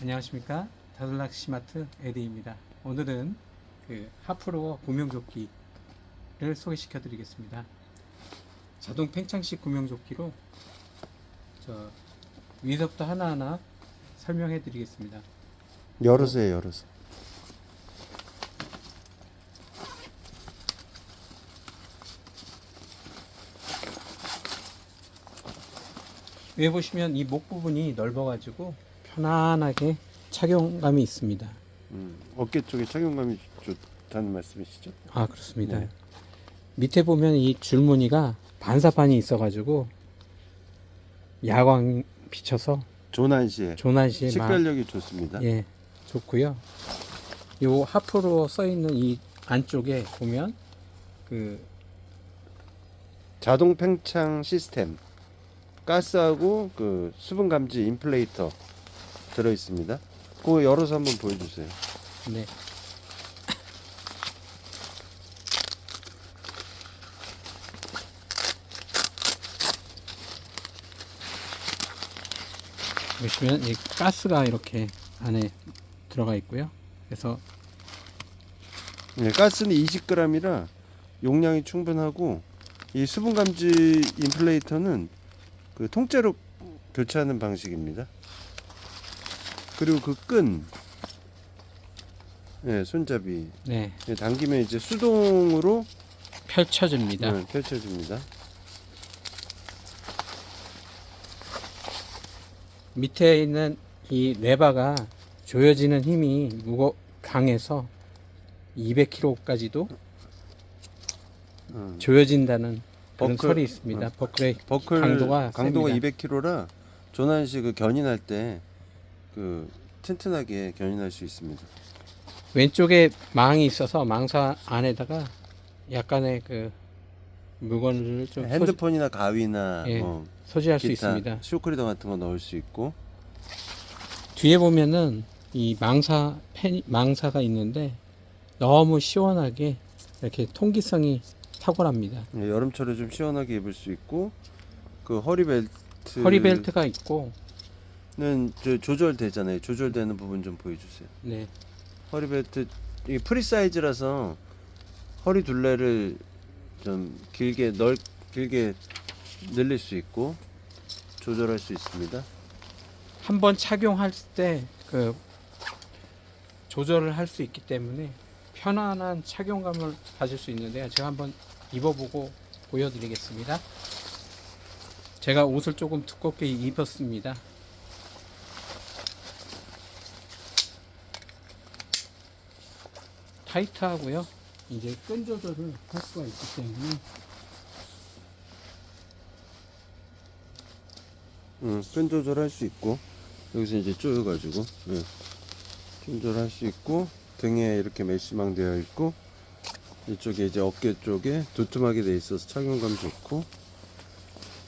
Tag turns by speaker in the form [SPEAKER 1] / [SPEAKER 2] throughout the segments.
[SPEAKER 1] 안녕하십니까 다들락시마트 에디입니다. 오늘은 그 하프로 구명조끼를 소개시켜 드리겠습니다. 자동 팽창식 구명조끼로 저 위에서부터 하나하나 설명해 드리겠습니다.
[SPEAKER 2] 열어서요, 열어서.
[SPEAKER 1] 위에 보시면 이 목 부분이 넓어 가지고 편안하게 착용감이 있습니다.
[SPEAKER 2] 음, 어깨 쪽에 착용감이 좋다는 말씀이시죠?
[SPEAKER 1] 아 그렇습니다.
[SPEAKER 2] 네.
[SPEAKER 1] 밑에 보면 이 줄무늬가 반사판이 있어가지고 야광 비쳐서
[SPEAKER 2] 조난시에
[SPEAKER 1] 조난시에 막
[SPEAKER 2] 식별력이 좋습니다.
[SPEAKER 1] 예 좋고요. 요 하프로 써 있는 이 안쪽에 보면 그
[SPEAKER 2] 자동 팽창 시스템, 가스하고 그 수분 감지 인플레이터 들어 있습니다. 그거 열어서 한번 보여주세요.
[SPEAKER 1] 네. 보시면 이 가스가 이렇게 안에 들어가 있고요. 그래서
[SPEAKER 2] 네, 가스는 20g이라 용량이 충분하고 이 수분 감지 인플레이터는 그 통째로 교체하는 방식입니다. 그리고 그 끈, 네, 손잡이
[SPEAKER 1] 네
[SPEAKER 2] 네, 당기면 이제 수동으로
[SPEAKER 1] 펼쳐집니다.
[SPEAKER 2] 네, 펼쳐집니다.
[SPEAKER 1] 밑에 있는 이 레바가 조여지는 힘이 무거 강해서 200kg까지도
[SPEAKER 2] 음.
[SPEAKER 1] 조여진다는 그런
[SPEAKER 2] 버클,
[SPEAKER 1] 설이 있습니다. 버클의
[SPEAKER 2] 버클
[SPEAKER 1] 강도가
[SPEAKER 2] 강도가,
[SPEAKER 1] 셉니다.
[SPEAKER 2] 200kg라 조난시 그 견인할 때 그 튼튼하게 견인할 수 있습니다.
[SPEAKER 1] 왼쪽에 망이 있어서 망사 안에다가 약간의 그 물건을 좀
[SPEAKER 2] 핸드폰이나 가위나
[SPEAKER 1] 예,
[SPEAKER 2] 뭐
[SPEAKER 1] 소지할 수
[SPEAKER 2] 기타
[SPEAKER 1] 있습니다.
[SPEAKER 2] 쇼크리더 같은 거 넣을 수 있고
[SPEAKER 1] 뒤에 보면은 이 망사 펜 망사가 있는데 너무 시원하게 이렇게 통기성이 탁월합니다.
[SPEAKER 2] 예, 여름철에 좀 시원하게 입을 수 있고 그 허리 벨트
[SPEAKER 1] 허리 벨트가 있고
[SPEAKER 2] 는 저- 조절되잖아요. 조절되는 부분 좀 보여주세요.
[SPEAKER 1] 네
[SPEAKER 2] 허리 벨트 이 프리 사이즈라서 허리 둘레를 좀 길게 넓 길게 늘릴 수 있고 조절할 수 있습니다.
[SPEAKER 1] 한 번 착용할 때 그 조절을 할 수 있기 때문에 편안한 착용감을 가질 수 있는데요. 제가 한번 입어보고 보여드리겠습니다. 제가 옷을 조금 두껍게 입었습니다. 타이트하고요. 이제 끈 조절을 할 수가 있기 때문에.
[SPEAKER 2] 응, 끈 조절할 수 있고. 여기서 이제 조여가지고 예, 조절할 수 있고 등에 이렇게 메쉬망 되어 있고 이쪽에 이제 어깨 쪽에 두툼하게 돼 있어서 착용감 좋고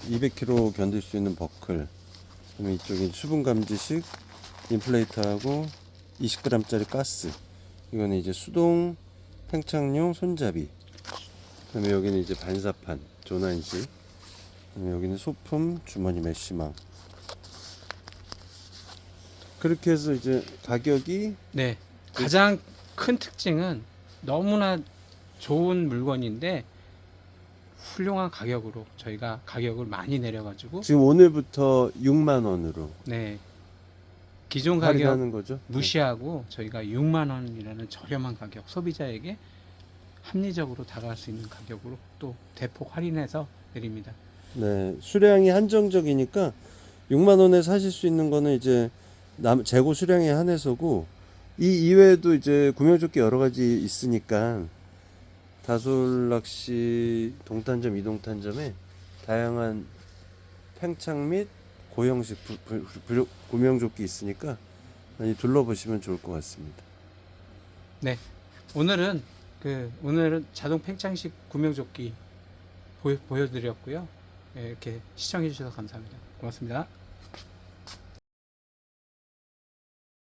[SPEAKER 2] 200kg 견딜 수 있는 버클. 그다음에 이쪽에 수분 감지식 인플레이터하고 20g짜리 가스 이거는 이제 수동 팽창용 손잡이. 그다음에 여기는 이제 반사판 조난식. 그다음에 여기는 소품 주머니 메쉬망. 그렇게 해서 이제 가격이
[SPEAKER 1] 네. 가장 큰 특징은 너무나 좋은 물건인데 훌륭한 가격으로 저희가 가격을 많이 내려가지고
[SPEAKER 2] 지금 오늘부터 6만 원으로
[SPEAKER 1] 네 기존 가격
[SPEAKER 2] 거죠.
[SPEAKER 1] 무시하고 저희가 6만 원이라는 저렴한 가격 소비자에게 합리적으로 다가갈 수 있는 가격으로 또 대폭 할인해서 드립니다.
[SPEAKER 2] 네, 수량이 한정적이니까 6만 원에 사실 수 있는 거는 이제 남, 재고 수량에 한해서고 이 이외에도 이제 구명조끼 여러 가지 있으니까 다솔 낚시 동탄점 이동탄점에 다양한 팽창 및 고형식 구명조끼 있으니까 많이 둘러보시면 좋을 것 같습니다.
[SPEAKER 1] 오늘은 그 오늘은 자동 팽창식 구명조끼 보여, 보여드렸고요. 예, 이렇게 시청해 주셔서 감사합니다. 고맙습니다.